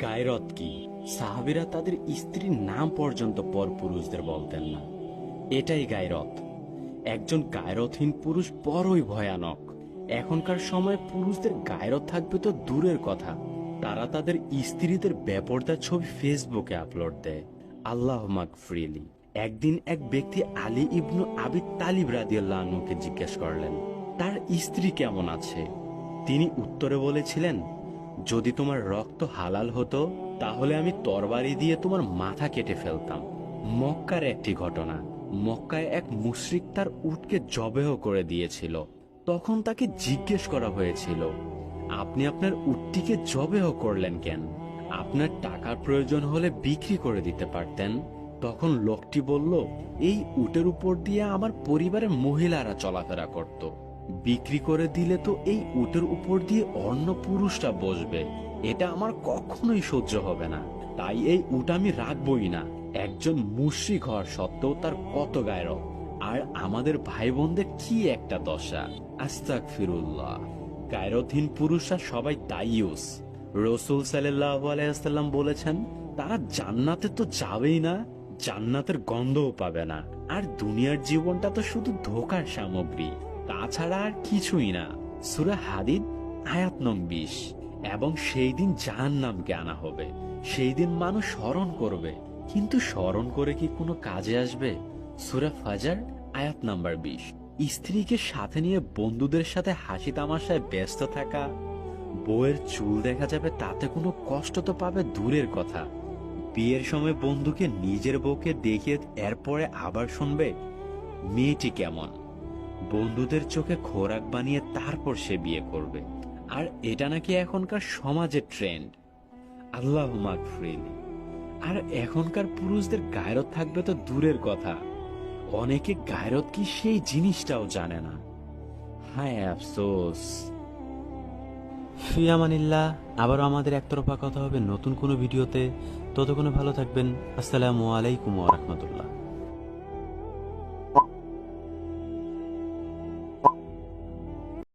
গায়রত কি? সাহাবিরা তাদের স্ত্রীর নাম পর্যন্ত পর পুরুষদের বলতেন না। এটাই গায়রত। একজন গায়রতহীন পুরুষ বড়ই ভয়ানক। এখনকার সময় পুরুষদের গায়রত থাকবে তো দূরের কথা। তারা তাদের স্ত্রীদের বেপর্দা ছবি ফেসবুকে আপলোড দেয়। আল্লাহ মাক ফ্রিলি একদিন এক ব্যক্তি আলী ইবনু আবিদ তালিব রাদিয়াল্লাহকে জিজ্ঞেস করলেন, তার স্ত্রী কেমন আছে? তিনি উত্তরে বলেছিলেন যদি তোমার রক্ত হালাল হতো, তাহলে আমি তরবারি দিয়ে তোমার মাথা কেটে ফেলতাম। মক্কার একটি ঘটনা। মক্কায় এক মুশরিক তার উটকে জবেহ করে দিয়েছিল। তখন তাকে জিজ্ঞেস করা হয়েছিল, আপনি আপনার উটটিকে জবেহ করলেন কেন? আপনার টাকার প্রয়োজন হলে বিক্রি করে দিতে পারতেন। তখন লোকটি বলল, এই উটের উপর দিয়ে আমার পরিবারের মহিলারা চলাফেরা করত। বিক্রি করে দিলে তো এই উটের উপর দিয়ে অন্য পুরুষরা বসবে। এটা আমার কখনোই সহ্য হবে না। তাই এই উট আমি রাখবই না। একজন মুশ্রিক হওয়ার সত্ত্বেও তার কত গায়রক আর আমাদের ভাই বোনদের কি একটা দশা? আস্তাক ফিরুল্লাহ গায়রতহীন পুরুষরা সবাই দাইয়ুস রসুল আলাইসাল্লাম বলেছেন, তারা জান্নাতে তো যাবেই না, জান্নাতের গন্ধও পাবে না। আর দুনিয়ার জীবনটা তো শুধু ধোকার সামগ্রী। তাছাড়া আর কিছুই না। সুরা হাদিদ আয়াত নং বিশ। এবং সেই দিন জাহান নামকে আনা হবে। সেই দিন মানুষ স্মরণ করবে। কিন্তু স্মরণ করে কি কোনো কাজে আসবে? সুরা ফাজার আয়াত নাম্বার বিশ। স্ত্রীকে সাথে নিয়ে বন্ধুদের সাথে হাসি তামাশায় ব্যস্ত থাকা। বউয়ের চুল দেখা যাবে, তাতে কোনো কষ্ট তো পাবে দূরের কথা। বিয়ের সময় বন্ধুকে নিজের বউকে দেখিয়ে এরপরে আবার শুনবে, মেয়েটি কেমন। বন্ধুদের চোখে খোরাক বানিয়ে তারপর সে বিয়ে করবে। আর এটা নাকি এখনকার সমাজের ট্রেন্ড আল্লাহ আর এখনকার পুরুষদের গায়রত থাকবে তো দূরের কথা। অনেকে গায়রত কি সেই জিনিসটাও জানে না। হায় আফসোস। ফিয়ামানিল্লাহ আবারও আমাদের একতরফা কথা হবে নতুন কোনো ভিডিওতে। ততক্ষণে ভালো থাকবেন। আসসালামু আলাইকুম ওয়া রাহমাতুল্লাহ।